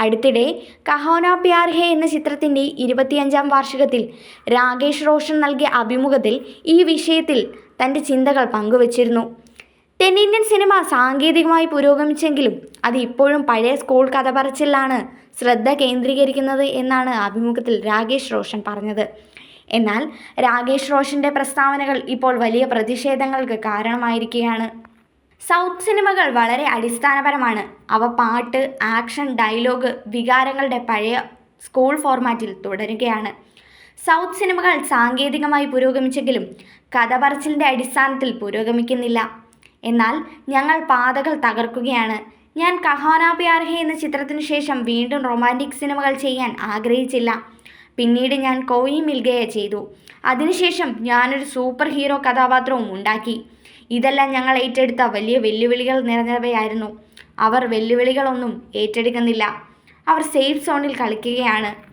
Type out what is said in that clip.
അടുത്തിടെ കഹോന പ്യാർ എന്ന ചിത്രത്തിന്റെ ഇരുപത്തിയഞ്ചാം വാർഷികത്തിൽ രാകേഷ് റോഷൻ നൽകിയ അഭിമുഖത്തിൽ ഈ വിഷയത്തിൽ തന്റെ ചിന്തകൾ പങ്കുവച്ചിരുന്നു. തെന്നിന്ത്യൻ സിനിമ സാങ്കേതികമായി പുരോഗമിച്ചെങ്കിലും അത് ഇപ്പോഴും പഴയ സ്കൂൾ കഥ പറച്ചിലാണ് ശ്രദ്ധ കേന്ദ്രീകരിക്കുന്നത് എന്നാണ് അഭിമുഖത്തിൽ രാകേഷ് റോഷൻ പറഞ്ഞത്. എന്നാൽ രാകേഷ് റോഷന്റെ പ്രസ്താവനകൾ ഇപ്പോൾ വലിയ പ്രതിഷേധങ്ങൾക്ക് കാരണമായിരിക്കുകയാണ്. സൗത്ത് സിനിമകൾ വളരെ അടിസ്ഥാനപരമാണ്. അവ പാട്ട് ആക്ഷൻ ഡയലോഗ് വികാരങ്ങളുടെ പഴയ സ്കൂൾ ഫോർമാറ്റിൽ തുടരുകയാണ്. സൗത്ത് സിനിമകൾ സാങ്കേതികമായി പുരോഗമിച്ചെങ്കിലും കഥ പറച്ചിലിന്റെ അടിസ്ഥാനത്തിൽ പുരോഗമിക്കുന്നില്ല. എന്നാൽ ഞങ്ങൾ പാതകൾ തകർക്കുകയാണ്. ഞാൻ കഹാന എന്ന ചിത്രത്തിനു ശേഷം വീണ്ടും റൊമാന്റിക് സിനിമകൾ ചെയ്യാൻ ആഗ്രഹിച്ചില്ല. പിന്നീട് ഞാൻ കോയി മിൽഗയെ ചെയ്തു. അതിനുശേഷം ഞാനൊരു സൂപ്പർ ഹീറോ കഥാപാത്രവും ഉണ്ടാക്കി. ഇതെല്ലാം ഞങ്ങൾ ഏറ്റെടുത്ത വലിയ വെല്ലുവിളികൾ നിറഞ്ഞവയായിരുന്നു. അവർ വെല്ലുവിളികളൊന്നും ഏറ്റെടുക്കുന്നില്ല. അവർ സേഫ് സോണിൽ കളിക്കുകയാണ്.